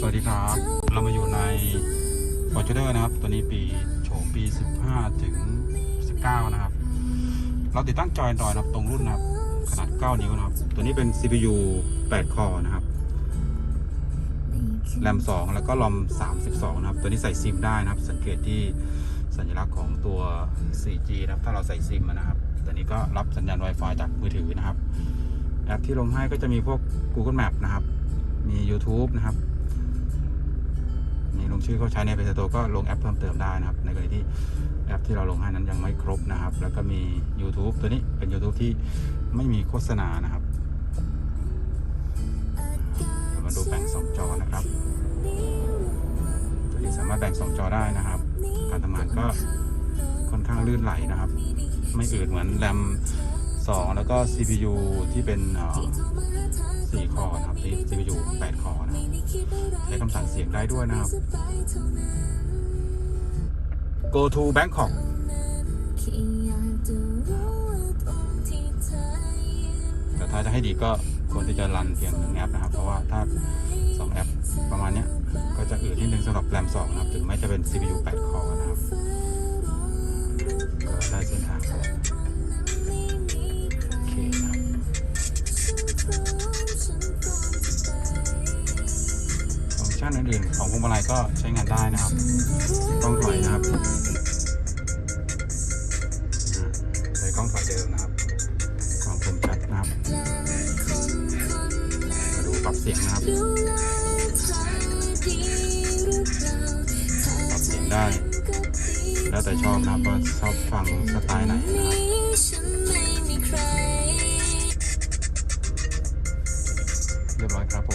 สวัสดีครับ เรามาอยู่ใน Fortuner นะครับ ตัวนี้ปีโฉมปี 15 ถึง 19 นะครับ เราติดตั้งจอย Android นะครับตรงรุ่นนะครับ ขนาด 9 นิ้วนะครับ ตัวนี้เป็น CPU 8 คอนะครับแรม 2 แล้วก็รอม 32 นะครับ ตัวนี้ใส่ซิมได้นะครับ สังเกตที่สัญลักษณ์ของตัว 4G นะครับ ถ้าเราใส่ซิมนะครับ ตัวนี้ก็รับสัญญาณ Wi-Fi จากมือถือนะครับ แอปที่ลงให้ก็จะมีพวก Google Map นะครับ มี YouTube นะครับ งชื่อเขาใช้ใน Play Store ก็ลงแอปเพิ่มเติมได้นะครับ ในกรณีที่แอปที่เราลงให้นั้นยังไม่ครบนะครับ แล้วก็มี YouTube ตัวนี้เป็น YouTube ที่ไม่มีโฆษณานะครับเดี๋ยวมาดูแบ่ง2จอนะครับตัวนี้สามารถแบ่ง2จอได้นะครับ การทำงานก็ค่อนข้างลื่นไหลนะครับ ไม่อืดเหมือนแรม2 แล้วก็ CPU ที่เป็นเอ่อ4คอนะครับ CPU 8คอรับำสั่งเสียงได้ด้วยนะครับ Go to Bangkok แต่ถ้าจะให้ดีก็ควรที่จะรันเพียงหนึ่งแอปนะครับ เพราะว่าถ้า 2 แอปประมาณเนี้ยก็จะอืดนิดนึงสำหรับแรม2นะครับ ถึงแม้จะเป็น CPU 8 คอนะครับ ชันอื่นๆ ของพวงมาลัยก็ใช้งานได้นะครับกล้องถอยนะครับใช้กล้องถอยเดิมนะครับความคมชัดนะครับ มาดูปรับเสียงนะครับ ปรับเสียงได้ แล้วแต่ชอบนะครับว่าชอบฟังสไตล์ไหนนะครับ เรียบร้อยครับ